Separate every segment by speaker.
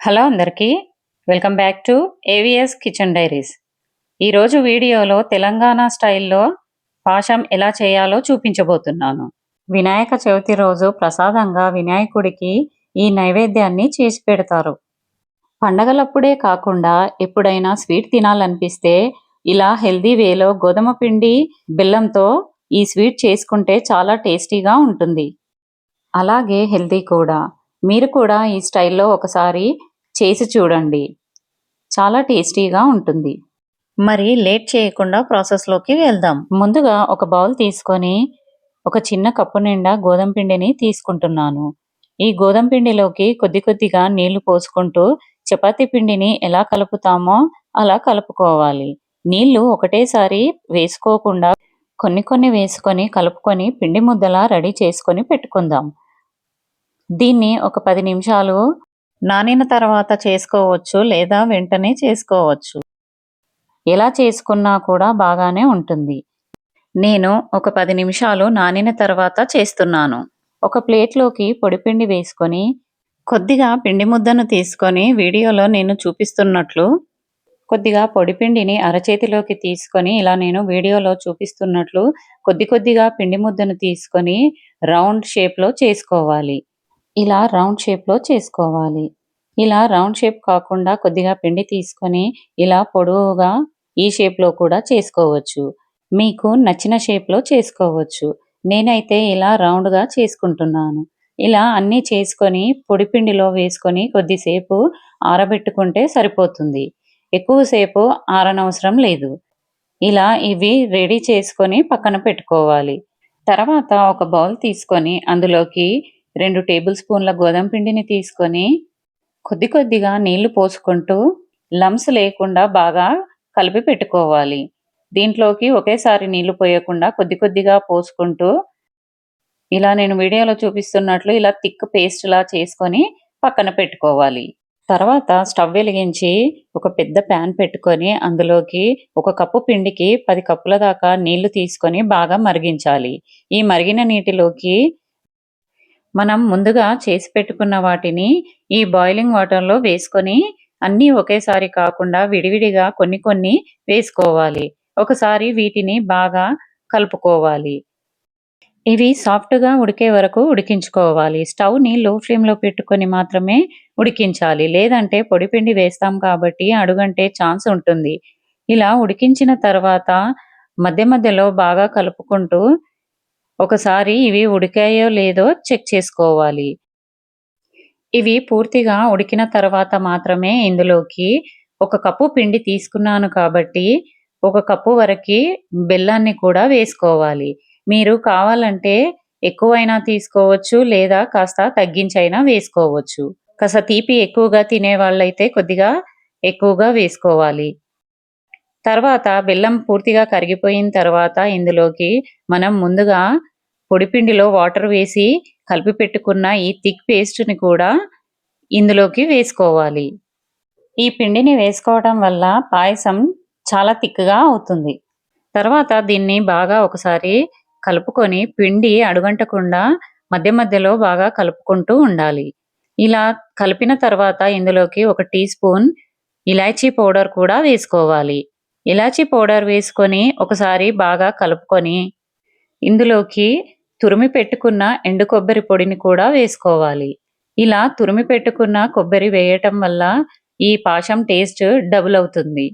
Speaker 1: Hello అందరికీ. Welcome back to AVS kitchen diaries. ఈరోజు వీడియోలో తెలంగాణ స్టైల్లో పాశం ఎలా చేయాలో చూపించబోతున్నాను. వినాయక చవితి రోజు ప్రసాదంగా వినాయకుడికి ఈ నైవేద్యాన్ని చేసి పెడతారు. పండగలప్పుడే కాకుండా ఎప్పుడైనా స్వీట్ తినాలనిపిస్తే ఇలా హెల్దీ వేలో గోధుమ పిండి బెల్లంతో ఈ స్వీట్ చేసుకుంటే చాలా టేస్టీగా ఉంటుంది. అలాగే హెల్దీ కూడా. మీరు కూడా ఈ స్టైల్లో ఒకసారి చేసి చూడండి. చాలా టేస్టీగా ఉంటుంది. మరి లేట్ చేయకుండా ప్రాసెస్లోకి వెళ్దాం. ముందుగా ఒక బౌల్ తీసుకొని ఒక చిన్న కప్పు నిండా గోధుమ పిండిని తీసుకుంటున్నాను. ఈ గోధుమ పిండిలోకి కొద్ది కొద్దిగా నీళ్ళు పోసుకుంటూ చపాతీ పిండిని ఎలా కలుపుతామో అలా కలుపుకోవాలి. నీళ్ళు ఒకటేసారి వేసుకోకుండా కొన్ని కొన్ని వేసుకొని కలుపుకొని పిండి ముద్దలా రెడీ చేసుకొని పెట్టుకుందాం. దీన్ని ఒక పది నిమిషాలు నానిన తర్వాత చేసుకోవచ్చు లేదా వెంటనే చేసుకోవచ్చు. ఎలా చేసుకున్నా కూడా బాగానే ఉంటుంది. నేను ఒక పది నిమిషాలు నానిన తర్వాత చేస్తున్నాను. ఒక ప్లేట్లోకి పొడిపిండి వేసుకొని కొద్దిగా పిండి ముద్దను తీసుకొని వీడియోలో నేను చూపిస్తున్నట్లు కొద్దిగా పొడిపిండిని అరచేతిలోకి తీసుకొని ఇలా నేను వీడియోలో చూపిస్తున్నట్లు కొద్ది కొద్దిగా పిండి ముద్దను తీసుకొని రౌండ్ షేప్లో చేసుకోవాలి. ఇలా రౌండ్ షేప్లో చేసుకోవాలి. ఇలా రౌండ్ షేప్ కాకుండా కొద్దిగా పిండి తీసుకొని ఇలా పొడవుగా ఈ షేప్లో కూడా చేసుకోవచ్చు. మీకు నచ్చిన షేప్లో చేసుకోవచ్చు. నేనైతే ఇలా రౌండ్గా చేసుకుంటున్నాను. ఇలా అన్నీ చేసుకొని పొడిపిండిలో వేసుకొని కొద్దిసేపు ఆరబెట్టుకుంటే సరిపోతుంది. ఎక్కువసేపు ఆరనవసరం లేదు. ఇలా ఇవి రెడీ చేసుకొని పక్కన పెట్టుకోవాలి. తర్వాత ఒక బౌల్ తీసుకొని అందులోకి రెండు టేబుల్ స్పూన్ల గోధుమ పిండిని తీసుకొని కొద్ది కొద్దిగా నీళ్ళు పోసుకుంటూ లమ్స్ లేకుండా బాగా కలిపి పెట్టుకోవాలి. దీంట్లోకి ఒకేసారి నీళ్ళు పోయకుండా కొద్ది కొద్దిగా పోసుకుంటూ ఇలా నేను వీడియోలో చూపిస్తున్నట్లు ఇలా థిక్ పేస్ట్లా చేసుకొని పక్కన పెట్టుకోవాలి. తర్వాత స్టవ్ వెలిగించి ఒక పెద్ద ప్యాన్ పెట్టుకొని అందులోకి ఒక కప్పు పిండికి పది కప్పుల దాకా నీళ్ళు తీసుకొని బాగా మరిగించాలి. ఈ మరిగిన నీటిలోకి మనం ముందుగా చేసి పెట్టుకున్న వాటిని ఈ బాయిలింగ్ వాటర్లో వేసుకొని అన్నీ ఒకేసారి కాకుండా విడివిడిగా కొన్ని కొన్ని వేసుకోవాలి. ఒకసారి వీటిని బాగా కలుపుకోవాలి. ఇవి సాఫ్ట్గా ఉడికే వరకు ఉడికించుకోవాలి. స్టవ్ని లో ఫ్లేమ్లో పెట్టుకొని మాత్రమే ఉడికించాలి. లేదంటే పొడిపిండి వేస్తాం కాబట్టి అడుగంటే ఛాన్స్ ఉంటుంది. ఇలా ఉడికించిన తర్వాత మధ్య మధ్యలో బాగా కలుపుకుంటూ ఒకసారి ఇవి ఉడికాయో లేదో చెక్ చేసుకోవాలి. ఇవి పూర్తిగా ఉడికిన తర్వాత మాత్రమే ఇందులోకి ఒక కప్పు పిండి తీసుకున్నాను కాబట్టి ఒక కప్పు వరకు బెల్లాన్ని కూడా వేసుకోవాలి. మీరు కావాలంటే ఎక్కువైనా తీసుకోవచ్చు లేదా కాస్త తగ్గించైనా వేసుకోవచ్చు. కాస్త తీపి ఎక్కువగా తినే వాళ్ళైతే కొద్దిగా ఎక్కువగా వేసుకోవాలి. తర్వాత బెల్లం పూర్తిగా కరిగిపోయిన తర్వాత ఇందులోకి మనం ముందుగా పొడిపిండిలో వాటర్ వేసి కలిపి పెట్టుకున్న ఈ థిక్ పేస్ట్ని కూడా ఇందులోకి వేసుకోవాలి. ఈ పిండిని వేసుకోవడం వల్ల పాయసం చాలా థిక్గా అవుతుంది. తర్వాత దీన్ని బాగా ఒకసారి కలుపుకొని పిండి అడుగంటకుండా మధ్య మధ్యలో బాగా కలుపుకుంటూ ఉండాలి. ఇలా కలిపిన తర్వాత ఇందులోకి ఒక టీ స్పూన్ ఇలాచీ పౌడర్ కూడా వేసుకోవాలి. ఇలాచీ పౌడర్ వేసుకొని ఒకసారి బాగా కలుపుకొని ఇందులోకి తురిమి పెట్టుకున్న ఎండు కొబ్బరి పొడిని కూడా వేసుకోవాలి. ఇలా తురిమి పెట్టుకున్న కొబ్బరి వేయటం వల్ల ఈ పాశం టేస్ట్ డబుల్ అవుతుంది.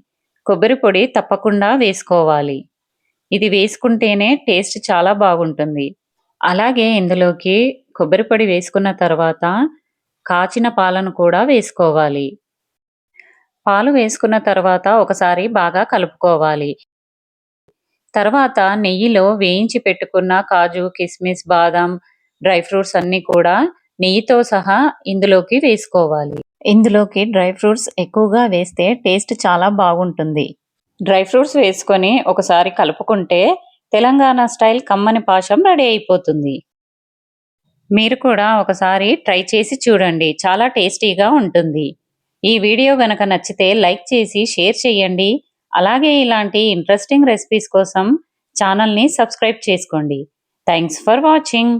Speaker 1: కొబ్బరి పొడి తప్పకుండా వేసుకోవాలి. ఇది వేసుకుంటేనే టేస్ట్ చాలా బాగుంటుంది. అలాగే ఇందులోకి కొబ్బరి పొడి వేసుకున్న తర్వాత కాచిన పాలను కూడా వేసుకోవాలి. పాలు వేసుకున్న తర్వాత ఒకసారి బాగా కలుపుకోవాలి. తర్వాత నెయ్యిలో వేయించి పెట్టుకున్న కాజు కిస్మిస్ బాదం డ్రై ఫ్రూట్స్ అన్నీ కూడా నెయ్యితో సహా ఇందులోకి వేసుకోవాలి. ఇందులోకి డ్రై ఫ్రూట్స్ ఎక్కువగా వేస్తే టేస్ట్ చాలా బాగుంటుంది. డ్రై ఫ్రూట్స్ వేసుకొని ఒకసారి కలుపుకుంటే తెలంగాణ స్టైల్ కమ్మని పాశం రెడీ అయిపోతుంది. మీరు కూడా ఒకసారి ట్రై చేసి చూడండి. చాలా టేస్టీగా ఉంటుంది. ఈ వీడియో గనక నచ్చితే లైక్ చేసి షేర్ చేయండి. అలాగే ఇలాంటి ఇంట్రెస్టింగ్ రెసిపీస్ కోసం ఛానల్ని సబ్స్క్రైబ్ చేసుకోండి. Thanks for watching